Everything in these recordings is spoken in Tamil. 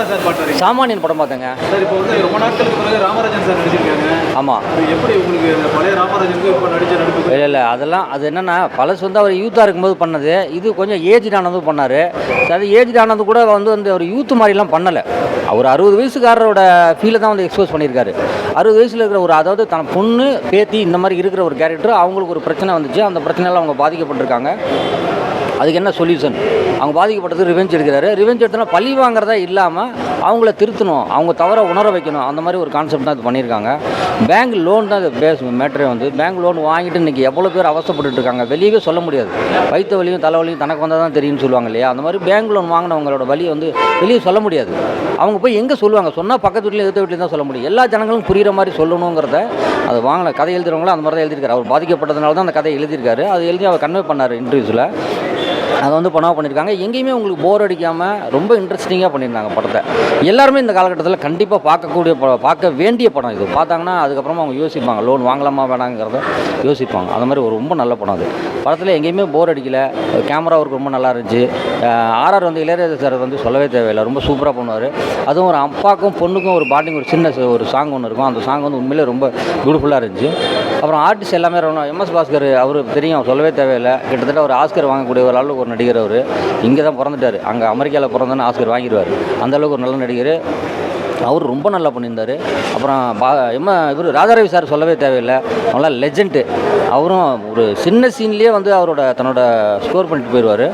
படம் சார் பார்த்து சாமானியன் படம் பார்த்தேங்க. சார் இப்போ வந்து ரொம்ப நாட்களுக்கு பிறகு ராமராஜன் சார் நடிச்சிருக்காங்க. ஆமாம் எப்படி உங்களுக்கு பழைய ராமராஜனுக்கு இப்போ நடிச்ச நடிப்பு இல்லை இல்லை அதெல்லாம் அது என்னென்னா பழசு வந்து அவர் யூத்தாக இருக்கும்போது பண்ணது. இது கொஞ்சம் ஏஜ் ஆனதும் பண்ணார். அது ஏஜ் ஆனது கூட வந்து வந்து அவர் யூத் மாதிரிலாம் பண்ணலை. அவர் அறுபது வயசுக்காரரோட ஃபீலை தான் வந்து எக்ஸ்போஸ் பண்ணியிருக்காரு. அறுபது வயசில் இருக்கிற ஒரு அதாவது தன் பொண்ணு பேத்தி இந்த மாதிரி இருக்கிற ஒரு கேரக்டர் அவங்களுக்கு ஒரு பிரச்சனை வந்துச்சு. அந்த பிரச்சனையால் அவங்க பாதிக்கப்பட்டிருக்காங்க. அதுக்கு என்ன சொல்யூஷன் அவங்க பாதிக்கப்பட்டது ரிவெஞ்ச் எடுக்கிறாரு. ரிவெஞ்ச் எடுத்தனா பழி வாங்குறதா இல்லாமல் அவங்கள திருத்தணும். அவங்க தவற உணர வைக்கணும். அந்த மாதிரி ஒரு கான்செப்ட் தான் இது பண்ணியிருக்காங்க. பேங்க் லோன் தான் இது பேஸ் மேட்டரே வந்து. பேங்க் லோன் வாங்கிட்டு இன்றைக்கி எவ்வளோ பேர் அவசப்பட்டு இருக்காங்க. வெளியவே சொல்ல முடியாது. வயிற்று வலியும் தலைவலியும் தனக்கு வந்தால் தான் தெரியும்னு சொல்லுவாங்க இல்லையா? அந்த மாதிரி பேங்க் லோன் வாங்கினவங்களோட வழியை வந்து வெளியே சொல்ல முடியாது. அவங்க போய் எங்கே சொல்லுவாங்க? சொன்னால் பக்கத்து வீட்லையும் எதிர்த்த வீட்லையும் தான் சொல்ல முடியும். எல்லா ஜனங்களும் புரிகிற மாதிரி சொல்லணுங்கிறத அது வாங்கின கதை எழுதுறவங்களும் அந்த மாதிரி தான் எழுதியிருக்காரு. அவர் பாதிக்கப்பட்டதுனால தான் அந்த கதை எழுதியிருக்காரு. அது எழுதி அவர் கன்வே பண்ணார் இன்டர்வியூஸில் அதை வந்து பணம் பண்ணியிருக்காங்க. எங்கேயுமே உங்களுக்கு போர் அடிக்காமல் ரொம்ப இன்ட்ரெஸ்டிங்காக பண்ணியிருந்தாங்க படத்தை. எல்லாருமே இந்த காலகட்டத்தில் கண்டிப்பாக பார்க்கக்கூடிய படம் பார்க்க வேண்டிய படம் இது. பார்த்தாங்கன்னா அதுக்கப்புறமா அவங்க யோசிப்பாங்க லோன் வாங்கலாமா வேணாங்கிறத? யோசிப்பாங்க. அந்த மாதிரி ஒரு ரொம்ப நல்ல படம் அது. படத்தில் எங்கேயுமே போர் அடிக்கலை. கேமரா ஒர்க் ரொம்ப நல்லா இருந்துச்சு. ஆர்ஆர் வந்து இளையராஜா சார் வந்து சொல்லவே தேவையில்லை. ரொம்ப சூப்பராக பண்ணுவார். அதுவும் ஒரு அப்பாக்கும் பொண்ணுக்கும் ஒரு பாண்டிங் ஒரு சின்ன ஒரு சாங் ஒன்று இருக்கும். அந்த சாங் வந்து உண்மையிலே ரொம்ப பியூட்டிஃபுல்லாக இருந்துச்சு. அப்புறம் ஆர்டிஸ்ட் எல்லாமே ரொம்ப எம்எஸ் பாஸ்கர் அவர் தெரியும் சொல்லவே தேவையில்லை. கிட்டத்தட்ட ஒரு ஆஸ்கர் வாங்கக்கூடிய ஒரு அளவுக்கு ஒரு நடிகர் அவர். இங்கே தான் பிறந்துட்டார். அங்கே அமெரிக்காவில் பிறந்தோன்னு ஆஸ்கர் வாங்கிடுவார். அந்த அளவுக்கு ஒரு நல்ல நடிகர். அவர் ரொம்ப நல்லா பண்ணியிருந்தார். அப்புறம் பா எம்ம இவர் ராஜாரவி சார் சொல்லவே தேவையில்லை. நல்லா லெஜெண்ட்டு அவரும் ஒரு சின்ன சீன்லேயே வந்து அவரோட தன்னோட ஸ்கோர் பண்ணிட்டு போயிடுவார்.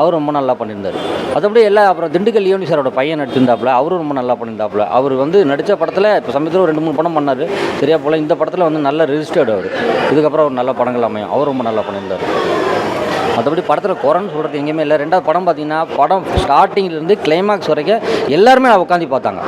அவர் ரொம்ப நல்லா பண்ணியிருந்தார். மற்றபடி எல்லா அப்புறம் திண்டுக்கல் யோனி சாரோட பையன் நடிச்சிருந்தாப்புல அவரும் ரொம்ப நல்லா பண்ணியிருந்தாப்புல. அவர் வந்து நடித்த படத்தில் இப்போ சமயத்தில் ரெண்டு மூணு படம் பண்ணார். சரியா போல் இந்த படத்தில் வந்து நல்ல ரெஜிஸ்டர்டு அவர். இதுக்கப்புறம் ஒரு நல்ல படங்கள் அமையும். அவர் ரொம்ப நல்லா பண்ணியிருந்தார். மற்றபடி படத்தில் குறைன்னு சொல்கிறது எங்கேயுமே இல்லை. ரெண்டாவது படம் பார்த்தீங்கன்னா படம் ஸ்டார்டிங்லேருந்து கிளைமேக்ஸ் வரைக்கும் எல்லாருமே உட்காந்து பார்த்தாங்க.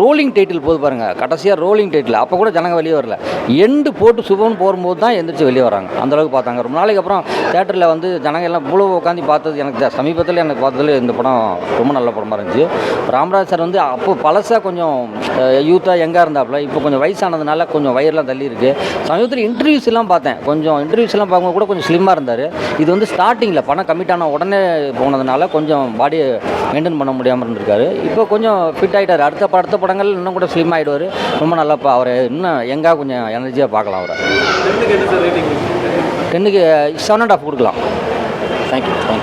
ரோலிங் டைட்டில் போது பாருங்கள் கடைசியாக ரோலிங் டைட்டில். அப்போ கூட ஜனங்க வெளியே வரல. எண்டு போட்டு சுபம்னு போகும்போது தான் எந்திரிச்சு வெளியே வராங்க. அந்த அளவுக்கு பார்த்தாங்க. ரொம்ப நாளைக்கு அப்புறம் தேட்டரில் வந்து ஜனங்க எல்லாம் இவ்வளோ உட்காந்து பார்த்தது எனக்கு சமீபத்தில் எனக்கு பார்த்ததில் இந்த படம் ரொம்ப நல்ல படமாக இருந்துச்சு. ராமராஜ் சார் வந்து அப்போ பழசாக கொஞ்சம் யூத்தாக எங்கே இருந்தாப்புல. இப்போ கொஞ்சம் வயசானதுனால கொஞ்சம் வயர்லாம் தள்ளி இருக்கு. சமீபத்தில் இன்டர்வியூஸ் எல்லாம் பார்த்தேன். கொஞ்சம் இன்டர்வியூஸ் எல்லாம் பார்க்கும்போது கூட கொஞ்சம் ஸ்லிம்மாக இருந்தார். இது வந்து ஸ்டார்டிங்கில் பணம் கம்மிட்டான ஆன உடனே போனதுனால கொஞ்சம் பாடியை மெயின்டைன் பண்ண முடியாமல் இருந்திருக்காரு. இப்போ கொஞ்சம் ஃபிட் ஆகிட்டார் அடுத்த படத்தை படம் படங்கள் இன்னும் கூட ஸ்லிம் ஆகிடுவார் ரொம்ப நல்லா அவர் இன்னும் எங்கே கொஞ்சம் எனர்ஜியாக பார்க்கலாம் அவரை. டென்னுக்கு செவன் அண்ட் ஆஃப் கொடுக்கலாம். Thank you thank you